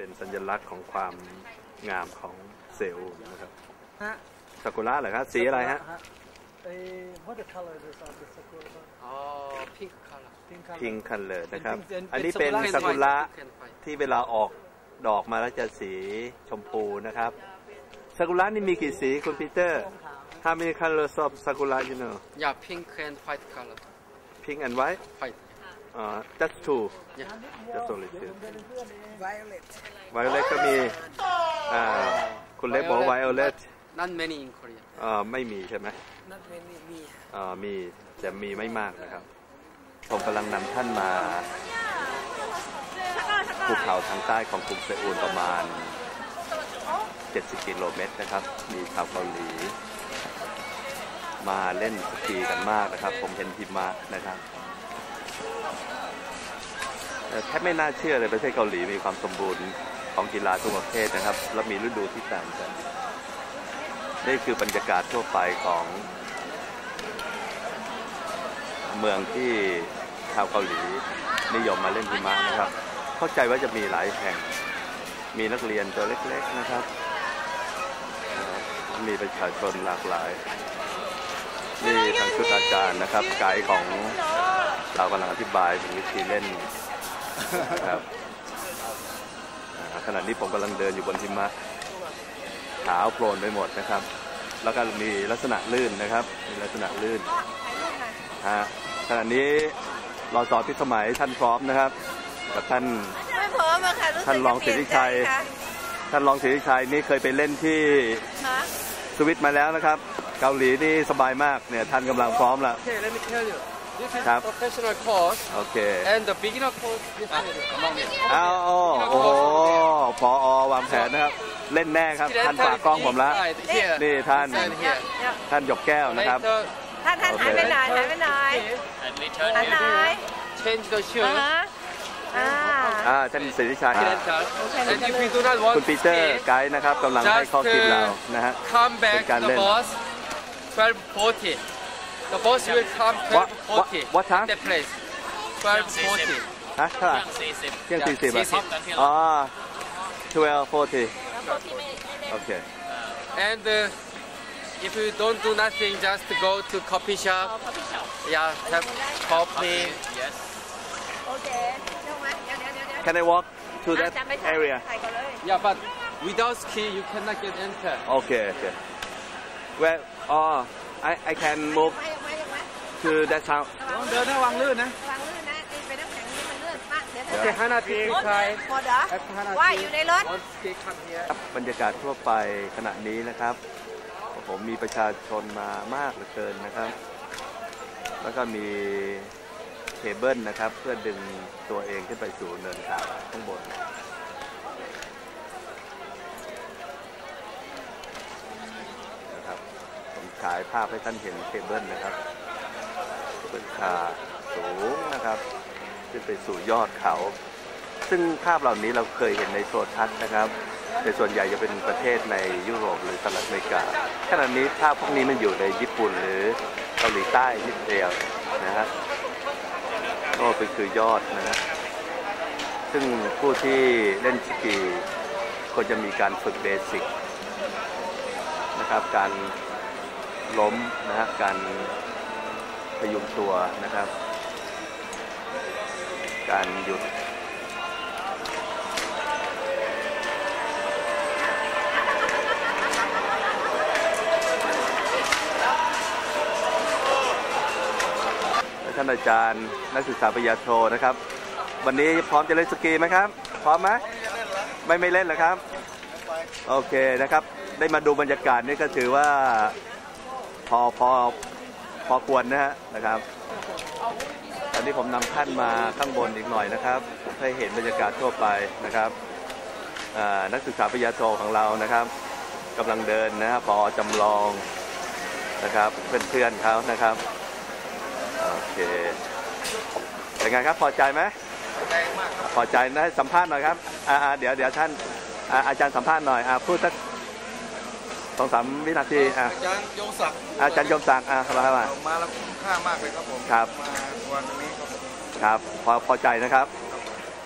เป็นสัญลักษณ์ของความงามของเซลล์นะครับฮะซากุระเหรอครับสีอะไรฮะเอ้ what the color is of the sakura Oh, pink color. pink color พิงคันเลยนะครับเป็นอันนี้เป็นเป็นซากุระ Pink and white. ที่เวลาออกดอกมาแล้วจะสีชมพูนะครับซากุระนี่มีกี่สีคุณปีเตอร์ How many colors of sakura you know Yeah, pink and white color. pink and white White. Uh, that's two Yeah. that's only two violet violet ก็มีอ่าคุณเล็กบอก violet Not many in Korea. เอ่อไม่มีใช่ไหม not many มีเอ่อมีแต่มีไม่มากนะครับ ผมกำลังนำท่านมาภูเขาทางใต้ของกรุงเซอูลประมาณ 70 กิโลเมตรนะครับ มีชาวเกาหลี มาเล่นสกีกันมากนะครับ ผมเห็นหิมะนะครับเอ่อ แทบไม่น่าเชื่อเลยประเทศเกาหลีมีความสมบูรณ์ของกีฬาทุกประเภทนะครับ และมีฤดูที่ต่างกันนี่คือบรรยากาศทั่วไปของเมืองที่ชาวเกาหลีนิยมมาเล่นหิมะนะครับ เข้าใจว่าจะมีหลายแห่ง มีนักเรียนตัวเล็กๆนะครับ มีประชาชนหลากหลาย นี่ทางชุดอาจารย์นะครับไกด์ของ เรากำลังอธิบายถึงวิธีเล่นนะครับอ่าขณะนี้ผมกำลังเดินอยู่บนหิมะขาวโพลนไปหมดนะครับ แล้วก็มีลักษณะลื่นนะครับ มีลักษณะลื่นฮะขณะนี้รอสอพิสมัยท่านพร้อมนะครับ กับท่านไม่พร้อมอะค่ะรู้สึกท่านรองสิทธิชัยจะเปลี่นใจค่ะท่านรองศรีวิชัยนี่เคยไปเล่นที่ฮะสวิตมาแล้วนะครับ เกาหลีนี่สบายมากเนี่ยท่านกำลังพร้อมแล้ว Okay, let me tell you. This is ครับ professional course โอเค and the beginner course this is among it. เอาโอ้โหพออวางแผนนะครับ เล่นแน่ครับ ท่านฝากกล้องผมแล้ว Right here. นี่ท่าน And here. ท่านหยกแก้วนะครับ Later, ท่านท่านโอเคหายไปไหนหายไปไหน and return หายไปไหน change the อ่า shoes. ฮะอ่าอ่าท่านศรีวิชัย Rental. And if you do not คุณ want ปี to เตอร์ stay, ไกด์นะครับกำลังให้ข้อคิดเรานะฮะ come back เป็นการ to เล่ the น bus 1240. The bus will come What- 1240. what- what time? That place. 1240. ฮะเท่าไหร่เที่ยงสี่สิบอะ40อ๋อ12 40โอเค And uh, if you don't do nothing, just go to coffee shop. Yeah, have coffee. โอเคเดี๋ยวมาเดี๋ยวเดี๋ยวเดี๋ยวเดี๋ยว Can I walk to that อะจำไม่ทัน area ถ่ายก่อนเลย Yeah, but without ski, you cannot get enter. Okay okay Where oh I I can ไม่ move ไม่ไม่ไม่ to that town ต้องเดินระวังลื่นนะระวังลื่นนะไอ้ไปน้ำแข็งนี่มันลื่นมากเดี๋ยวเดี๋ยว Okay, Hana, please รถ try. หมดเหรอว่าอยู่ในรถ One ski come here. ครับบรรยากาศทั่วไปขณะนี้นะครับผมมีประชาชนมามากเหลือเกินนะครับ แล้วก็มีเคเบิลนะครับ เพื่อดึงตัวเองขึ้นไปสู่เนินเขาข้างบน นะครับผมฉายภาพให้ท่านเห็นเคเบิลนะครับ เป็นขาสูงนะครับ ขึ้นไปสู่ยอดเขา ซึ่งภาพเหล่านี้เราเคยเห็นในโทรทัศน์นะครับแต่ส่วนใหญ่จะเป็นประเทศในยุโรปหรือสหรัฐอเมริกาขณะนี้ภาพพวกนี้มันอยู่ในญี่ปุ่นหรือเกาหลีใต้นิดเดียวนะฮะก็เป็นคือยอดนะฮะซึ่งผู้ที่เล่นสกีควรจะมีการฝึกเบสิกนะครับ การล้มนะฮะการ พยุงตัวนะครับ การหยุดท่านอาจารย์นักศึกษาปริญญาโทนะครับ วันนี้พร้อมจะเล่นสกีไหมครับ พร้อมไหมไม่ไม่เล่นหรอครับ โอเคนะครับ ได้มาดูบรรยากาศนี่ก็ถือว่าพอพอ พอควรนะฮะนะครับ ตอนนี้ผมนำท่านมาข้างบนอีกหน่อยนะครับ ให้เห็นบรรยากาศทั่วไปนะครับอ่านักศึกษาปริญญาโทของเรานะครับกำลังเดินนะครับพอจำลองนะครับเพื่อนๆเขานะครับโอเคเป็นไงครับพอใจไหมพอใจนะสัมภาษณ์หน่อยครับอ่าอ่าเดี๋ยวเดี๋ยวท่านอ่าอาจารย์สัมภาษณ์หน่อยอ่าพูดสัก สองสามวินาทีอ่าอาจารย์ยงศักดิ์อาจารย์ยมศักดิ์อ่าครับครับมาแล้วคุ้มค่ามากเลยครับผมครับมาวันนี้ครับผมครับพอพอใจนะครับ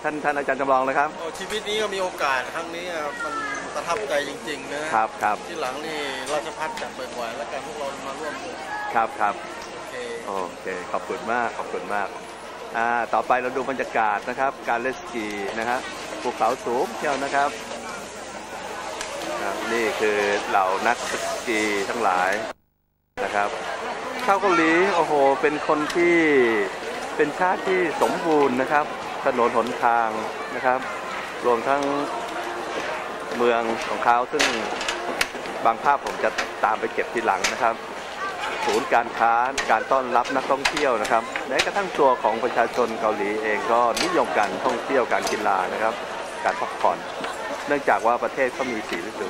ท่านท่านอาจารย์จำลองเลยครับโอ้ชีวิตนี้ก็มีโอกาสครั้งนี้อะมันประทับใจจริงๆนะครับครับที่หลังนี่ราชพัฒจัดบ่อยๆแล้วกันพวกเรามาร่วมด้วยครับครับโอเคโอเคขอบคุณมากขอบคุณมากอ่าต่อไปเราดูบรรยากาศนะครับ การเล่นสกีนะฮะภูเขาสูงเที่ยวนะครับครับ นี่คือเหล่านักสกีทั้งหลายนะครับชาวเกาหลีโอ้โห เป็นคนที่เป็นชาติที่สมบูรณ์นะครับ ถนนหนทางนะครับ รวมทั้งเมืองของเขาซึ่งบางภาพผมจะตามไปเก็บทีหลังนะครับ ศูนย์การค้าการต้อนรับนักท่องเที่ยวนะครับแม้กระทั่งตัวของประชาชนเกาหลีเองก็นิยมการท่องเที่ยวการกีฬานะครับ การพักผ่อน เนื่องจากว่าประเทศก็มีสีฤดู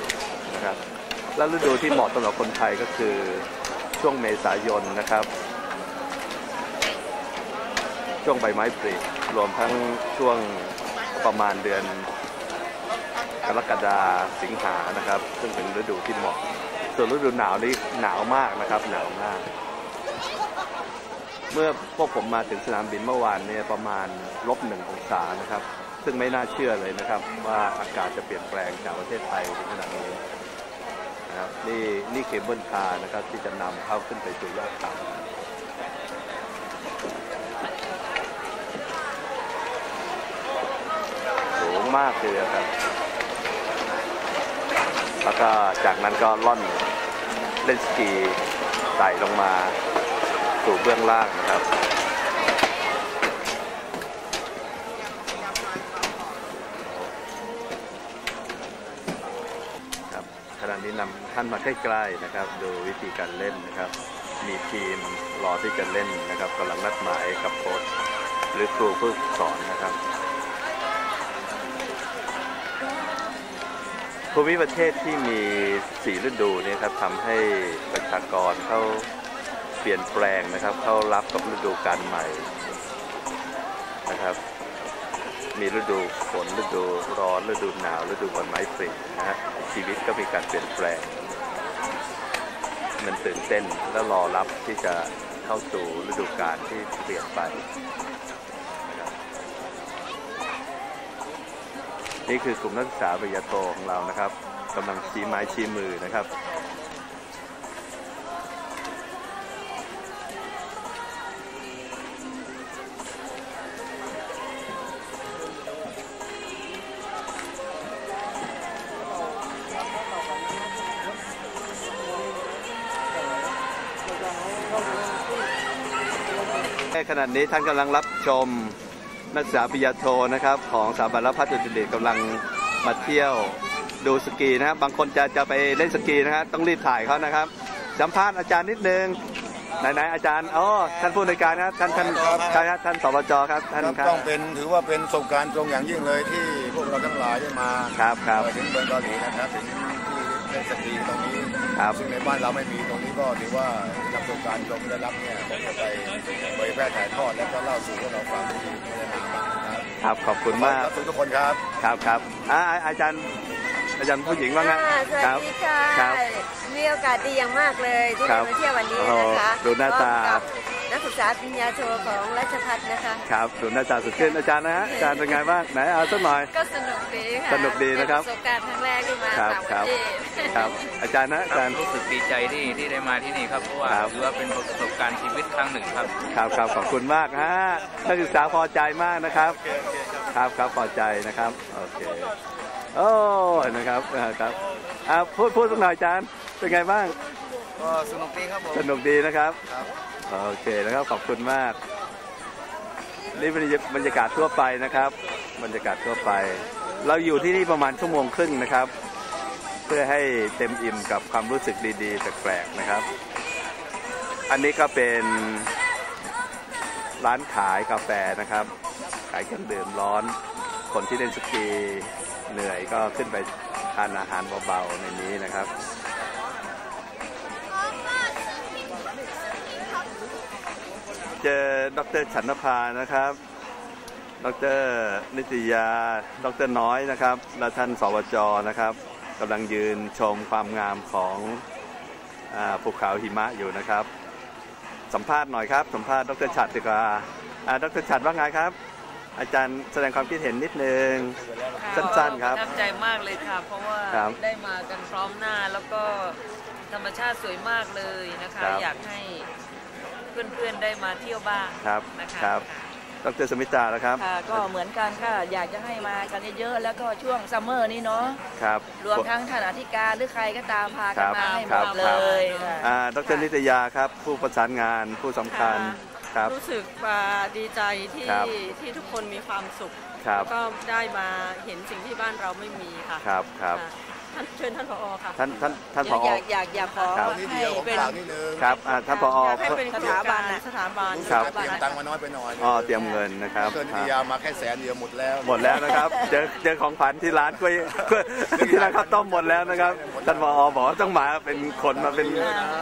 นะครับ และฤดูที่เหมาะสำหรับคนไทยก็คือช่วงเมษายนนะครับ ช่วงใบไม้ผลิรวมทั้งช่วงประมาณเดือนกรกฎาสิงหานะครับ ซึ่งเป็นฤดูที่เหมาะ ส่วนฤดูหนาวนี่หนาวมากนะครับ หนาวมาก เมื่อพวกผมมาถึงสนามบินเมื่อวานเนี่ยประมาณลบหนึ่งองศานะครับ ซึ่งไม่น่าเชื่อเลยนะครับ ว่าอากาศจะเปลี่ยนแปลงจากประเทศไทยถึงขนาดนี้นะครับนี่นี่เคเบิลคาร์นะครับที่จะนำเข้าขึ้นไปสู่ยอดเขาสูงมากเลยครับ แล้วก็จากนั้นก็ล่อนเล่นสกีไต่ลงมาสู่เบื้องล่างนะครับครับขณะนี้นำ ท่านมาใกล้ๆนะครับ ดูวิธีการเล่นนะครับ มีทีมรอที่จะเล่นนะครับกำลังนัดหมายกับโค้ชหรือครูผู้สอนนะครับ ภูมิประเทศที่มีสีฤดูเนี่ยครับทำให้ประชากรเขาเปลี่ยนแปลงนะครับ เข้ารับกับฤดูการใหม่นะครับ มีฤดูฝนฤดูร้อนฤดูหนาวฤดูใบไม้ผลินะฮะชีวิตก็มีการเปลี่ยนแปลง มันตื่นเต้นและรอรับที่จะเข้าสู่ฤดูกาลที่เปลี่ยนไป นี่คือกลุ่มนักศึกษาปริญญาโทของเรานะครับกำลังชี้ไม้ชี้มือนะครับ ขณะนี้ท่านกำลังรับชมนักศึกษาปริญญาโทนะครับ ของสถาบันรับพัฒน์จุฬากำลังมาเที่ยวดูสกีนะครับบางคนจะจะไปเล่นสกีนะครับต้องรีบถ่ายเขานะครับสัมภาษณ์อาจารย์นิดนึงไหนๆอาจารย์อ๋อท่านผู้ในวยการนะครับท่านท่านใช่ครับท่านสบจครับท่านครับครับต้องเป็นถือว่าเป็นประสบการณ์ตรงอย่างยิ่งเลยที่พวกเราทั้งหลายได้มาครับครับเอ่อถึงเมืองเกาหลีนะครับถึงที่ เล่นสกีตรงนี้ครับซึ่งในบ้านเราไม่มีตรงนี้ก็ถือว่าประสบการณ์ตรงที่ได้รับเนี่ยผมจะไปเผยแพร่ถ่ายทอดแล้วก็เล่าสู่พวกเราฟังที่พัฒนาบ้างนะครับครับขอบคุณมากขอบคุณทุกคนครับครับครับอ่าอาจารย์อาจารย์ผู้หญิงว่าไงค่ะสควัรัสดีค่ะครับมีโอกาสดีอย่างมากเลยที่ครัได้บมาเที่ยววันนี้โอ้โหนะคะดูหน้าตา พร้อมกับนักศึกษาปริญญาโทของราชพัฒนะคะ ครับดูหน้าตาสดชื่นอาจารย์นะฮะอาจารย์เป็นไงบ้างไหนเอาสักหน่อย ก็สนุกดีค่ะสนุกดีนะครับเป็นประสบการณ์ครั้งแรกที่มาครับต่างคปรับระเทศครับอาจารย์นะอาจารย์รู้สึกดีใจที่ที่ได้มาที่นี่ครับเพราะว่าครับถือว่าเป็นประสบการณ์ชีวิตครั้งหนึ่งครับครับครับขอบคุณมากฮะนักศึกษาพอใจมากนะครับ ครับครับพอใจนะครับโอเคโอ้นะครับอ่าครับอ่าพูดพูดสักหน่อยอาจารย์เป็นไงบ้างก็สนุกดีครับผมสนุกดีนะครับครับ โอเคนะครับขอบคุณมาก นี่เป็นบรรยากาศทั่วไปนะครับ บรรยากาศทั่วไป เราอยู่ที่นี่ประมาณชั่วโมงครึ่งนะครับ เพื่อให้เต็มอิ่มกับความรู้สึกดีๆแปลกๆนะครับ อันนี้ก็เป็นร้านขายกาแฟนะครับ ขายเครื่องดื่มร้อน คนที่เล่นสกีเหนื่อยก็ขึ้นไปทานอาหารเบาๆในนี้นะครับ เจอดรฉันนภานะครับ ดรนิตยา ดรน้อยนะครับ และท่านสวจนะครับกำลังยืนชมความงามของอาภูเขาหิมะอยู่นะครับ สัมภาษณ์หน่อยครับ สัมภาษณ์ดรฉัดดีกว่าอ่าดรฉัดว่าไงครับ อาจารย์แสดงความคิดเห็นนิดนึง สั้นๆครับประทับใจมากเลยค่ะ เพราะว่าครับได้มากันพร้อมหน้าแล้วก็ธรรมชาติสวยมากเลยนะคะครับอยากให้ เพื่อนๆได้มาเที่ยวบ้างครับนะคะครับดรสมิตราแล้วครับค่ะก็เหมือนกันค่ะอยากจะให้มากันเยอะๆแล้วก็ช่วงซัมเมอร์นี่เนาะครับรวมทั้งท่านอธิการหรือใครก็ตามพากันมาให้หคมรับดเลยค่ะอ่าดรนิตยาครับ ผู้ประสานงานผู้สำคัญครับรู้สึกว่าดีใจที่ครับที่ทุกคนมีความสุขครับแล้วก็ได้มาเห็นสิ่งที่บ้านเราไม่มีค่ะครับครับค่ะ ท่านเชิญท่านผอค่ะท่านท่านท่านผเดี๋ยวออยากอยากอยากขอครับนิดให้เดียวผมเป็นฝากนิดนึงครับอ่าท่านผออยากให้เป็นสถาบันน่ะสถาบัน รู้สึกครับว่าเตรียมตังค์มาน้อยไปหน่อยอ๋อเตรียมเงินนะครับเกินอ่าทียามาแค่แสนเดียวหมดแล้ว หมดแล้วนะครับ เจอเจอของขวัญที่ร้านกล้วยกล้วยที่ร้านข้าวต้มหมดแล้วนะครับท่านผอบอกว่าต้องมาเป็นคนมาเป็น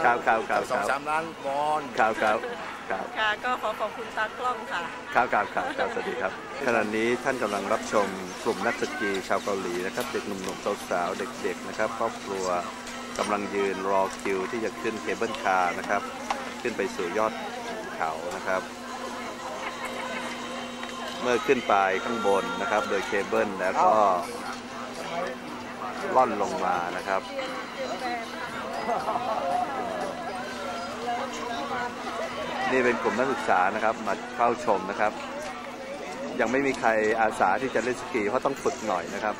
ครับครับครับสองครับสามล้านบอล ครับครับ ครับค่ะก็ขอขอบคุณตากล้องค่ะครับครับครับครับสวัสดีครับขณะนี้ท่านกำลังรับชมกลุ่มนักสกีชาวเกาหลีนะครับเด็กหนุ่มๆสาวๆเด็ก ๆ นะครับครอบครัวกำลังยืนรอคิวที่จะขึ้นเคเบิลคาร์นะครับ ขึ้นไปสู่ยอดเขานะครับ เมื่อขึ้นไปข้างบนนะครับ โดยเคเบิลแล้วก็ล่อนลงมานะครับ นี่เป็นกลุ่มนักศึกษานะครับมาเข้าชมนะครับ ยังไม่มีใครอาสาที่จะเล่นสกีเพราะต้องฝึกหน่อยนะครับ